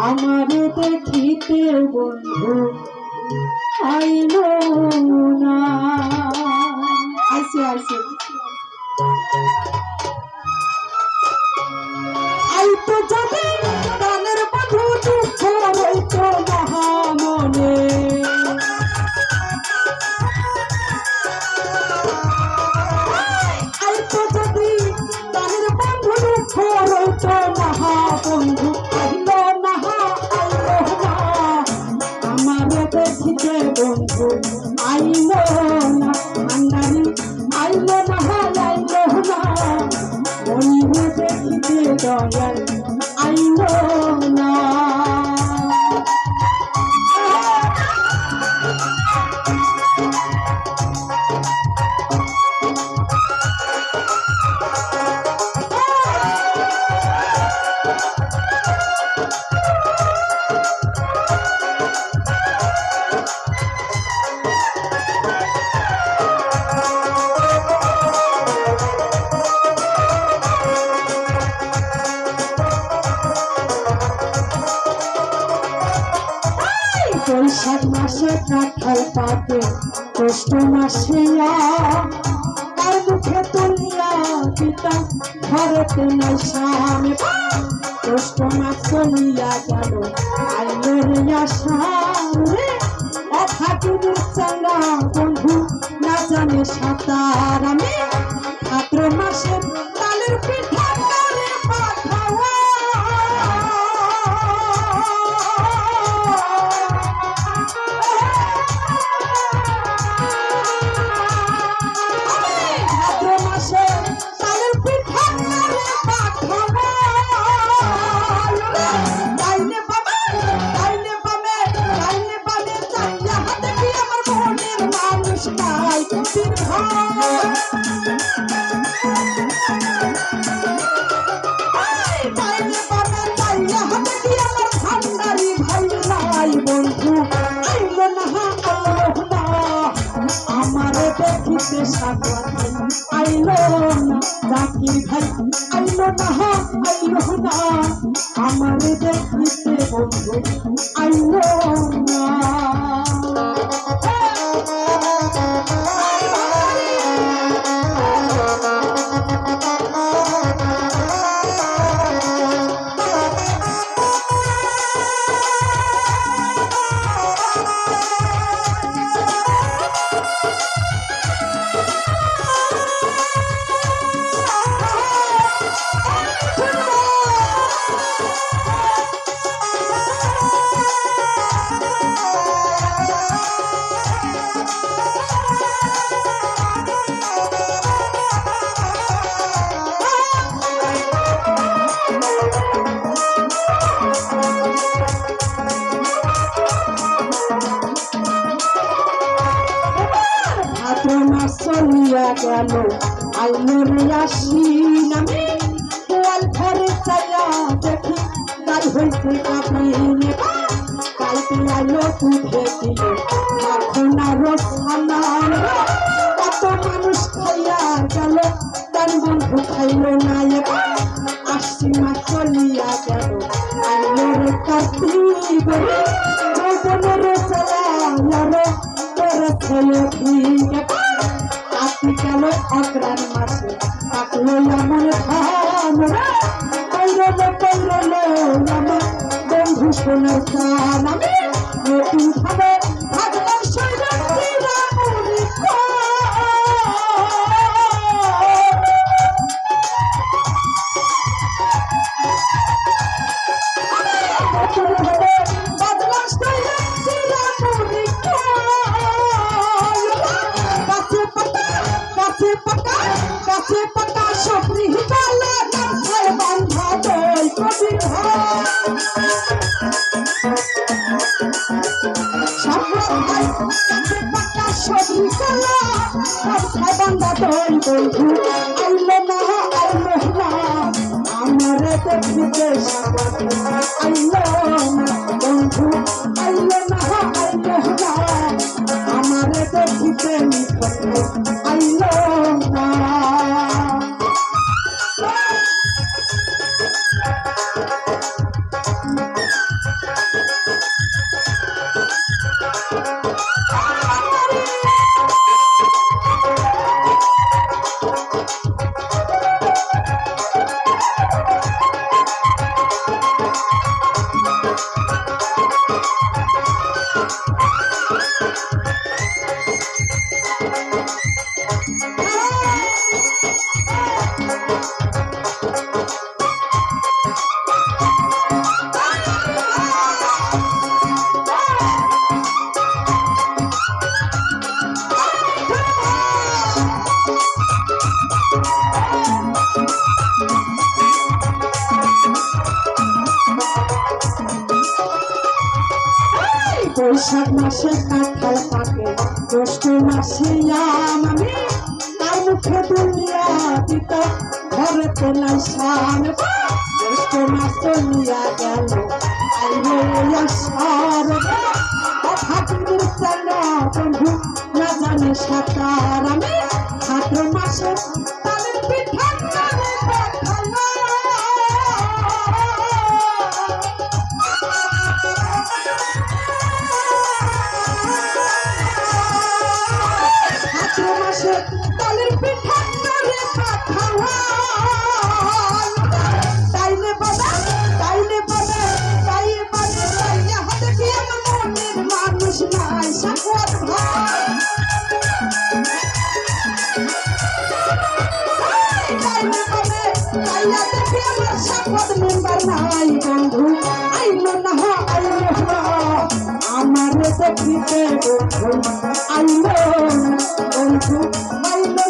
আমার দেখিতে বন্ধু আইল না। আইসে আইসে। আইলো না। কাঁঠাল পাকে কষ্ট মাসিয়া তার মুখে তুলিয়া পিতা ঘরেতে নাই স্বামী কষ্ট মাসিয়া গেল আইনের রিয়া সামনে অথাকির চাঙ্গা বন্ধু না জানে সাঁতার। আমার দেখিতে বন্ধু আইলো না। চলিয়া গেল আইলো রিয়াসি নামে গোয়াল ঘরে চাইয়া দেখি তাই হইতে কাপিলে কালকে আইলো তুধে দিল আর সালাম কত মানুষ খাইয়া গেল, তার বন্ধু খাইলো না এবার আশি মাস চলিয়া গেল আইলো রে কার্তিক যৌবনের চালা তোর ছেলে ঠিক গেল অগ্রাণ মাসে কাটলো আমার ধান কইরলে কইরলে আমার বন্ধু সোনার আমি নতুন ভাবে বান্ধা দই বন্ধু আইলো না আইলো না আমার দেখিতে আইলো না। মাসে কাঁঠাল পাকে। জ্যৈষ্ঠ মাসে আম আমি তার মুখে দুলিয়া দিত। ঘরে তোলাই শান জ্যৈষ্ঠ মাস চলিয়া গেল। আইরে সার হাতির চালা বন্ধু? না জানে সাঁতার আমি। মাসে আমার দেখিতে আইলো বন্ধু আইলো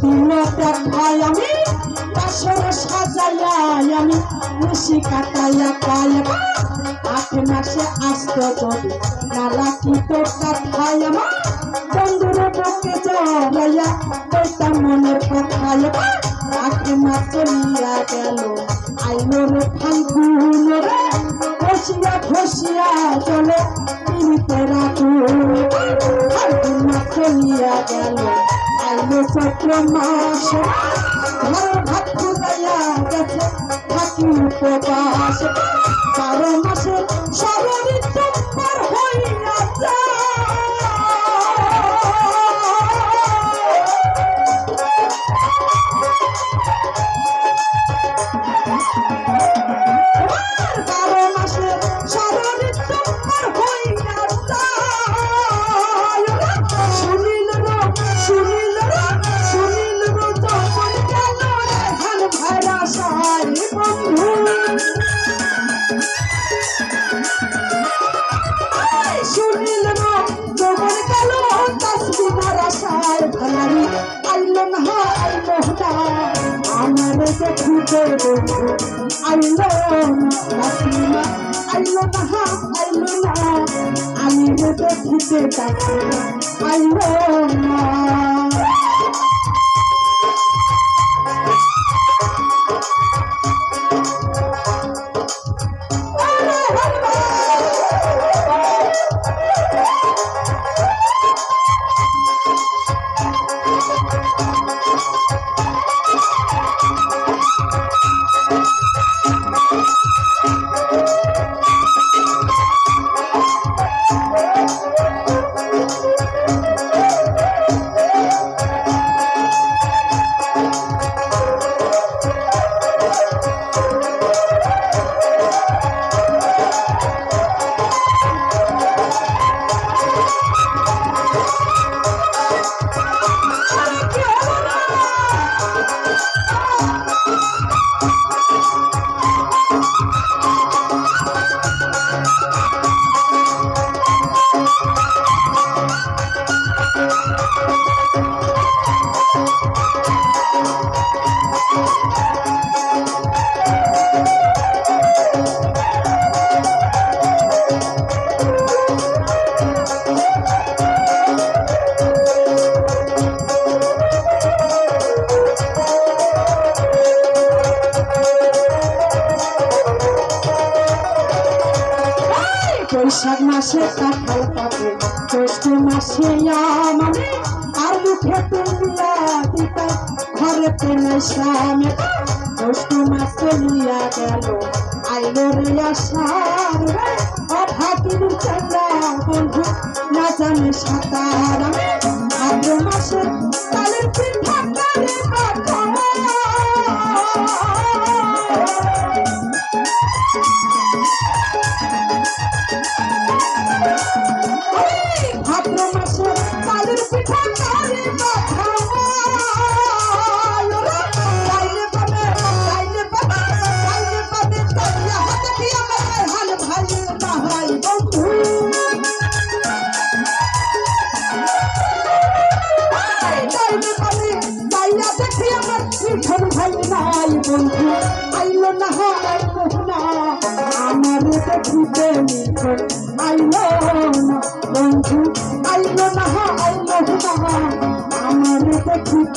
দিন দেখাই আমি বাসর সাজাইয়া আমি মুসি কাটাইয়া পাই আট মাসে আসতো যদি নালা কি তো কাঠাই আমার বন্ধুরে বুকে জড়াইয়া কইতাম মনের কথাই আট মাস চলিয়া গেল আইলো রে ফাল্গুন রে খসিয়া খসিয়া চলে পিড়িতেরা ফাল্গুন মাস চলিয়া গেল চৈত্র মাস ঘর ভাত ফুলাইয়া গেছে থাকি উপবাস বারো মাসে বন্ধু আইলো নাসিমা আইলো না আইলো না আমি দেখিতে তাকে আইলো না। আষাঢ় মাসে কাঁঠাল পাবে। জ্যৈষ্ঠ মাসে মানে আর মুখে তুলিয়া দিতা ঘরে পেলে স্বামী জ্যৈষ্ঠ মাসে লিয়া গেল। আইলো রে আষাঢ় রে অভাগিনী চন্দ্রা বন্ধু। না জানে সাঁতার আমি।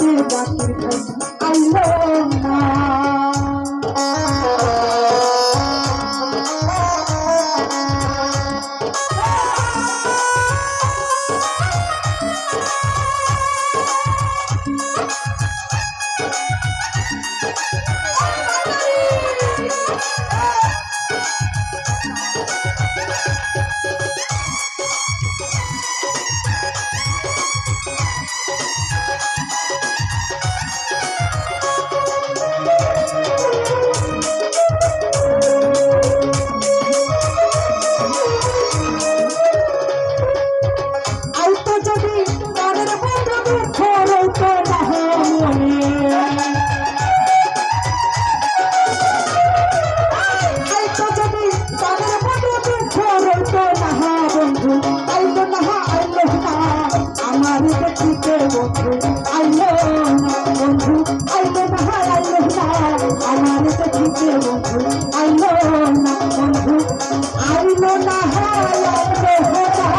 Mm-hmm. আমার উপর কি করব আইলো বন্ধু আইলো না আইলো না আমার উপর কি করব আইলো না বন্ধু আইলো না আইলো না